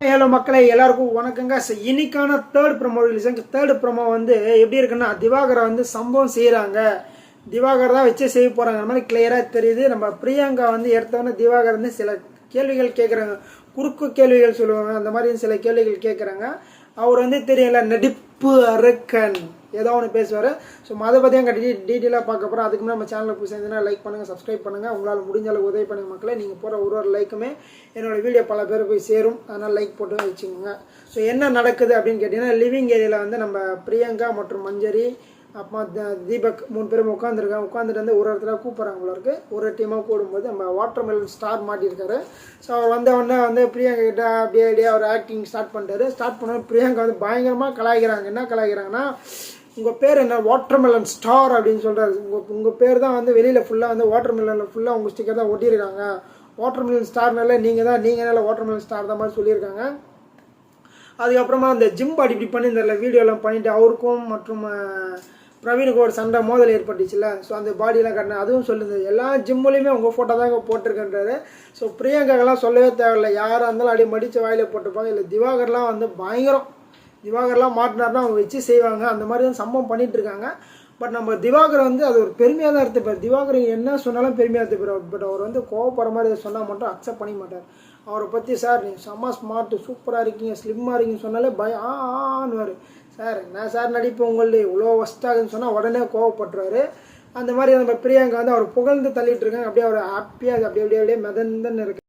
Hello மக்களை எல்லாருக்கும் வணக்கங்க. ஸோ இன்னைக்கான third promo release third promo வந்து எப்படி இருக்குன்னா திவாகரை வந்து சம்பவம் செய்கிறாங்க திவாகர் தான் வச்சு செய்ய போகிறாங்க அந்த மாதிரி கிளியராக தெரியுது. நம்ம பிரியங்கா வந்து எடுத்தவொடனே திவாகர் வந்து சில கேள்விகள் கேட்குறாங்க குறுக்கு கேள்விகள் சொல்லுவாங்க. அந்த மாதிரி சில கேள்விகள் கேட்குறாங்க அவர் வந்து தெரியல நடிப்பு அரக்கன் ஏதோ ஒன்று பேசுவார். ஸோ அதை பற்றி அங்கே டீ டீட்டெயிலாக பார்க்க போகிறோம் அதுக்கு முன்னாடி நம்ம சேனலில் போய் சேர்ந்துன்னா லைக் பண்ணுங்கள் சப்ஸ்கிரைப் பண்ணுங்கள் உங்களால் முடிஞ்ச அளவுக்கு உதவி பண்ணுங்கள் மக்களே. நீங்கள் போகிற ஒரு ஒரு லைக்குமே என்னோட வீடியோ பல பேர் போய் சேரும். அதனால் லைக் போட்டு வச்சுக்கோங்க. ஸோ என்ன நடக்குது அப்படின்னு கேட்டிங்கன்னா லிவிங் ஏரியாவில் வந்து நம்ம பிரியங்கா மற்றும் மஞ்சரி அப்போ த- தீபக் மூணு பேரும் உட்காந்துருக்காங்க உட்காந்துட்டு வந்து ஒரு இடத்துல கூப்பிட்றாங்க போல இருக்கு. ஒரு டீமாக கூடும்போது நம்ம வாட்டர் மெலன் ஸ்டார் மாட்டியிருக்காரு. ஸோ அவர் வந்த உடனே வந்து பிரியங்கா கிட்ட அப்படியே அப்படியே அவர் ஆக்டிங் ஸ்டார்ட் பண்ணுறாரு ஸ்டார்ட் பண்ண பிரியங்கா வந்து பயங்கரமாக கலாய்க்கிறாங்க. என்ன கலாய்க்கிறாங்கன்னா உங்கள் பேர் என்ன? வாட்டர்மெலன் ஸ்டார் அப்படின்னு சொல்கிறாரு உங்கள் உங்கள் பேர் தான் வந்து வெளியில் ஃபுல்லாக வந்து வாட்டர் மெலனில் ஃபுல்லாக உங்கள் ஸ்டிக்கர் தான் ஒட்டியிருக்காங்க. வாட்டர்மெலன் ஸ்டார்னால நீங்கள் தான் நீங்கள் நல்ல வாட்டர்மெலன் ஸ்டார் தான் மாதிரி சொல்லியிருக்காங்க. அதுக்கப்புறமா அந்த ஜிம் பாடி இப்படி பண்ணியிருந்தார்ல வீடியோலாம் பண்ணிவிட்டு அவருக்கும் மற்றும் பிரவீனுக்கு ஒரு சண்டை மோதல் ஏற்பட்டுச்சுல்ல ஸோ அந்த பாடியெலாம் கட்டின அதுவும் சொல்லுது எல்லா ஜிம்முலையுமே உங்கள் ஃபோட்டோ தாங்க போட்டிருக்கன்றாரு ஸோ பிரியங்காக்கெல்லாம் சொல்லவே தேவையில்லை யாராக இருந்தாலும் அப்படியே மடித்து வாயில போட்டிருப்பாங்க இல்லை திவாகர்லாம் வந்து பயங்கரம் திவாகர்லாம் மாட்டினார்னா அவங்க வச்சு செய்வாங்க அந்த மாதிரி தான் சம்பவம் பண்ணிகிட்டு இருக்காங்க பட் நம்ம திவாகர் வந்து அது ஒரு பெருமையாக தான் எடுத்துப்பார் திவாகர் என்ன சொன்னாலும் பெருமையாக எடுத்துப்பார் பட் அவர் வந்து கோவப்படுற மாதிரி சொன்னால் மட்டும் அக்செப்ட் பண்ண மாட்டார் அவரை பற்றி சார் நீங்கள் செம்ம ஸ்மார்ட்டு சூப்பராக இருக்கீங்க ஸ்லிம்மாக இருக்கீங்க சொன்னாலே பய ஆன்வார் ஆன்னுவார் சார் என்ன சார் நடிப்பு உங்களுடைய இவ்வளோ ஒஸ்ட்டாகுன்னு சொன்னால் உடனே கோவப்பட்டுருவாரு. அந்த மாதிரி நம்ம பிரியங்கா வந்து அவர் புகழ்ந்து தள்ளிட்டு இருக்காங்க. அப்படியே அவர் ஹாப்பியாக அப்படியே அப்படியே அப்படியே மிதந்துன்னு இருக்கு.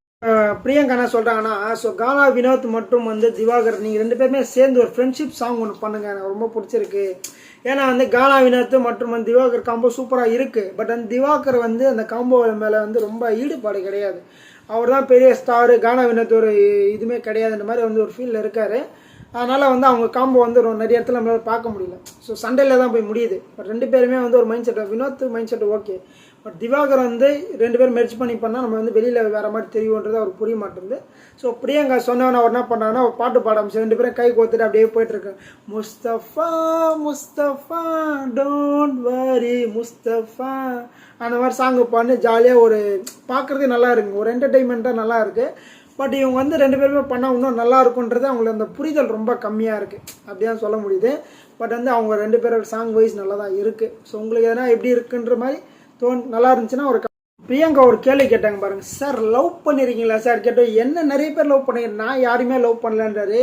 பிரியங்கா என்ன சொல்கிறாங்கன்னா ஸோ கானா வினோத் மற்றும் வந்து திவாகர் நீங்கள் ரெண்டு பேருமே சேர்ந்து ஒரு ஃப்ரெண்ட்ஷிப் சாங் ஒன்று பண்ணுங்க. எனக்கு ரொம்ப பிடிச்சிருக்கு. ஏன்னா வந்து கானா வினோத் மற்றும் வந்து திவாகர் காம்போ சூப்பராக இருக்குது பட் அந்த திவாகர் வந்து அந்த காம்போ மேலே வந்து ரொம்ப ஈடுபாடு கிடையாது. அவர் தான் பெரிய ஸ்டாரு கானா வினோத் ஒரு இதுவுமே கிடையாதுன்ற மாதிரி வந்து ஒரு ஃபீலில் இருக்கார். அதனால் வந்து அவங்க காம்போ வந்து நிறைய இடத்துல நம்மளால் பார்க்க முடியல. ஸோ சண்டையில் தான் போய் முடியுது. பட் ரெண்டு பேருமே வந்து ஒரு mindset Vinoth mindset okay but Divakar வந்து ரெண்டு பேரும் மெர்ஜ் பண்ணி பண்ணால் நம்ம வந்து வெளியில் வேறு மாதிரி தெரியுன்றது அவருக்கு புரிய மாட்டேங்குது. ஸோ பிரியங்கா சொன்னவன அவர் என்ன பண்ணாங்கன்னா ஒரு பாட்டு பாட ஆரம்பிச்சு ரெண்டு பேரும் கை கோத்துட்டு அப்படியே போயிட்டுருக்கேன் முஸ்தஃபா முஸ்தஃபா டோன்ட் வரி முஸ்தஃபா அந்த மாதிரி சாங்கு பாடி ஜாலியாக ஒரு பார்க்குறதே நல்லா இருக்குங்க ஒரு என்டர்டெயின்மெண்ட்டாக நல்லா இருக்குது பட் இவங்க வந்து ரெண்டு பேருமே பண்ணால் இன்னும் நல்லா இருக்குன்றது அவங்களுக்கு அந்த புரிதல் ரொம்ப கம்மியாக இருக்குது அப்படிதான் சொல்ல முடியுது. பட் வந்து அவங்க ரெண்டு பேரோட சாங் வைஸ் நல்லா தான் இருக்குது ஸோ உங்களுக்கு எதனா எப்படி இருக்குன்ற மாதிரி தோன் நல்லா இருந்துச்சுன்னா ஒரு பிரியங்கா ஒரு கேள்வி கேட்டாங்க பாருங்க. சார் லவ் பண்ணிருக்கீங்களா? சார் கேட்டோம். என்ன? நிறைய பேர் லவ் பண்ணீங்க. நான் யாருமே லவ் பண்ணலன்றாரு.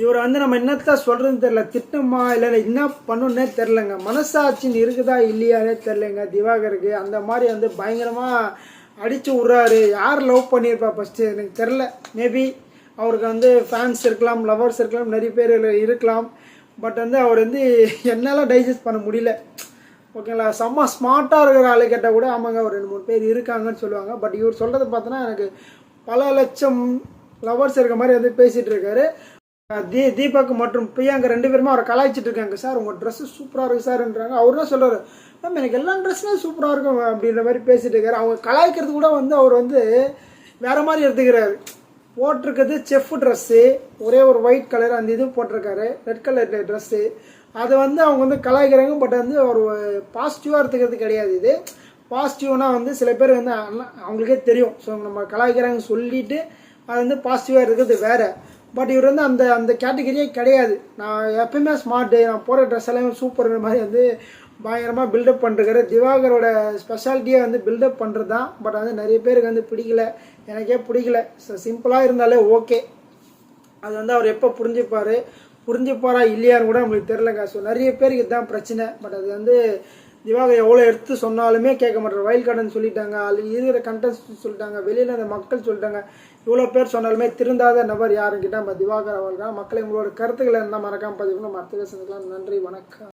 இவர் வந்து நம்ம என்னத்தான் சொல்கிறதுன்னு தெரில திட்டமா? இல்லை என்ன பண்ணுன்னே தெரிலங்க மனசாட்சின்னு இருக்குதா? இல்லையானே தெரிலங்க திவாகருக்கு அந்த மாதிரி வந்து பயங்கரமாக அடித்து விட்றாரு. யார் லவ் பண்ணியிருப்பா ஃபஸ்ட்டு எனக்கு தெரில மேபி அவருக்கு வந்து ஃபேன்ஸ் இருக்கலாம் லவர்ஸ் இருக்கலாம் நிறைய பேர் இருக்கலாம். பட் வந்து அவர் வந்து என்னால் டைஜஸ்ட் பண்ண முடியல. ஓகேங்களா? செம்ம ஸ்மார்ட்டாக இருக்கிற ஆளு கேட்டால் கூட ஆமாங்க ஒரு ரெண்டு மூணு பேர் இருக்காங்கன்னு சொல்லுவாங்க. பட் இவர் சொல்கிறத பார்த்தோன்னா எனக்கு பல லட்சம் லவர்ஸ் இருக்க மாதிரி வந்து பேசிகிட்டு இருக்காரு. தீ தீபக் மற்றும் பிரியாங்க ரெண்டு பேருமே அவரை கலாய்ச்சிட்டு இருக்காங்க. சார் உங்கள் ட்ரெஸ்ஸு சூப்பராக இருக்குது சார்ன்றாங்க அவர் தான் சொல்கிறார் மேம் எனக்கு எல்லா ட்ரெஸ்ஸுமே சூப்பராக இருக்கும் அப்படின்ற மாதிரி பேசிகிட்டு இருக்காரு. அவங்க கலாய்க்கிறது கூட வந்து அவர் வந்து வேறு மாதிரி எடுத்துக்கிறாரு. போட்டிருக்கிறது செஃப் ட்ரெஸ்ஸு ஒரே ஒரு ஒயிட் கலர் அந்த இது போட்டிருக்காரு. ரெட் கலர் ட்ரெஸ்ஸு அதை வந்து அவங்க வந்து கலாய்க்கிறாங்க. பட் வந்து ஒரு பாசிட்டிவாக எடுத்துக்கிறது கிடையாது இது. பாசிட்டிவ்னால் வந்து சில பேர் வந்து அவங்களுக்கே தெரியும். ஸோ நம்ம கலாய்க்கிறாங்க சொல்லிட்டு அது வந்து பாசிட்டிவாக இருக்கிறது வேறு. பட் இவர் வந்து அந்த அந்த கேட்டகரியே கிடையாது. நான் எப்பயுமே ஸ்மார்ட்டு நான் போகிற ட்ரெஸ் எல்லாமே சூப்பர் மாதிரி வந்து பயங்கரமாக பில்டப் பண்ணிருக்காரு திவாகரோட ஸ்பெஷாலிட்டியை வந்து பில்டப் பண்ணுறது தான் பட் வந்து நிறைய பேருக்கு வந்து பிடிக்கல. எனக்கே பிடிக்கல. சிம்பிளாக இருந்தாலே ஓகே அது வந்து அவர் எப்போ புரிஞ்சுப்பார்? புரிஞ்சுப்பாரா இல்லையான்னு கூட நம்மளுக்கு தெரிலங்க ஸோ நிறைய பேருக்கு இதுதான் பிரச்சனை. பட் அது வந்து திவாகர் எவ்வளோ எடுத்து சொன்னாலுமே கேட்க மாட்டார் வயல் கார்டன் சொல்லிட்டாங்க. அதில் இருக்கிற கண்டென்ட்ஸ் சொல்லிட்டாங்க. வெளியில் அந்த மக்கள் சொல்லிட்டாங்க. இவ்வளோ பேர் சொன்னாலுமே திருந்தாத நபர் யாருன்னு நம்ம திவாகர் அவர்கள் மக்களை உங்களோட கருத்துக்களை இருந்தால் மறக்காமல் பதிவு மற்ற அடுத்த நன்றி. வணக்கம்.